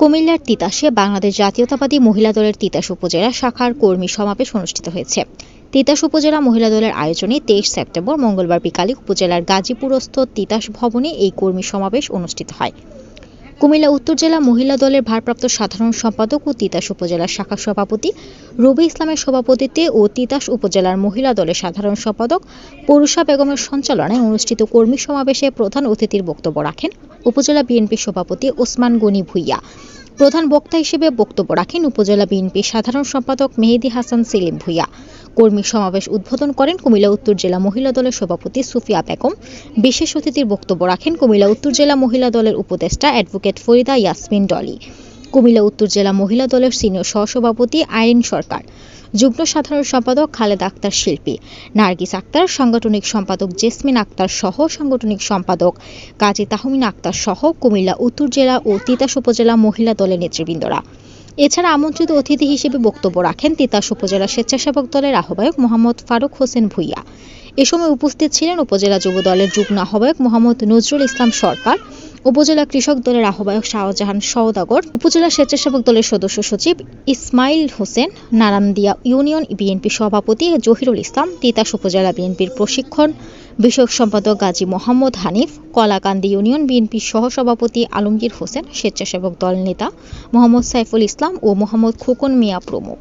কুমিল্লার তিতাসে বাংলাদেশ জাতীয়তাবাদী মহিলা দলের তিতাস উপজেলা শাখার কর্মী সমাবেশ অনুষ্ঠিত হয়েছে। তিতাস উপজেলা মহিলা দলের আয়োজনে তেইশ সেপ্টেম্বর মঙ্গলবার বিকালে উপজেলার গাজীপুরস্থ তিতাস ভবনে এই কর্মী সমাবেশ অনুষ্ঠিত হয়। কুমিল্লা উত্তর জেলা মহিলা দলের ভারপ্রাপ্ত সাধারণ সম্পাদক ও তিতাস উপজেলার শাখা সভাপতি রবি ইসলামের সভাপতিত্বে ও তিতাস উপজেলার মহিলা দলের সাধারণ সম্পাদক পরুষা বেগমের সঞ্চালনায় অনুষ্ঠিত কর্মী সমাবেশে প্রধান অতিথির বক্তব্য রাখেন। উপজেলা বিএনপি সভাপতি ওসমান গনি ভুইয়া। প্রধান বক্তা হিসেবে বক্তব্য রাখেন উপজেলা বিএনপি সাধারণ সম্পাদক মেহেদি হাসান সেলিম ভুইয়া। কর্মী সমাবেশ উদ্বোধন করেন কুমিল্লা উত্তর জেলা মহিলা দলের সভাপতি সুফিয়া বেগম। বিশেষ অতিথির বক্তব্য রাখেন কুমিল্লা উত্তর জেলা মহিলা দলের উপদেষ্টা অ্যাডভোকেট ফরিদা ইয়াসমিন ডলি। কুমিল্লা উত্তর জেলা মহিলা দলের সিনিয়র সহসভাপতি আইরিন সরকার। যুগ্ম সাধারণ সম্পাদক খালেদ আক্তার শিল্পী। নার্গিস আক্তার, সাংগঠনিক সম্পাদক জেসমিন আক্তার সহ সাংগঠনিক সম্পাদক কাজী তাহমিন আক্তার সহ কুমিল্লা উত্তর জেলা ও তিতাস উপজেলা মহিলা দলের নেতৃবৃন্দরা। এছাড়া আমন্ত্রিত অতিথি হিসেবে বক্তব্য রাখেন তিতাস উপজেলা স্বেচ্ছাসেবক দলের আহ্বায়ক মোহাম্মদ ফারুক হোসেন ভুইয়া। এ সময় উপস্থিত ছিলেন উপজেলা যুব দলের যুগ্ম আহ্বায়ক মোহাম্মদ নজরুল ইসলাম সরকার, উপজেলা কৃষক দলের আহ্বায়ক শাহজাহান সওদাগর, উপজেলা স্বেচ্ছাসেবক দলের সদস্য সচিব ইসমাইল হোসেন, নারান্দিয়া ইউনিয়ন বিএনপি সভাপতি জহিরুল ইসলাম, তিতাস উপজেলা বিএনপির প্রশিক্ষণ বিষয়ক সম্পাদক গাজী মোহাম্মদ হানিফ, কলাকান্দি ইউনিয়ন বিএনপির সহসভাপতি আলমগীর হোসেন, স্বেচ্ছাসেবক দল নেতা মোহাম্মদ সাইফুল ইসলাম ও মোহাম্মদ খোকন মিয়া প্রমুখ।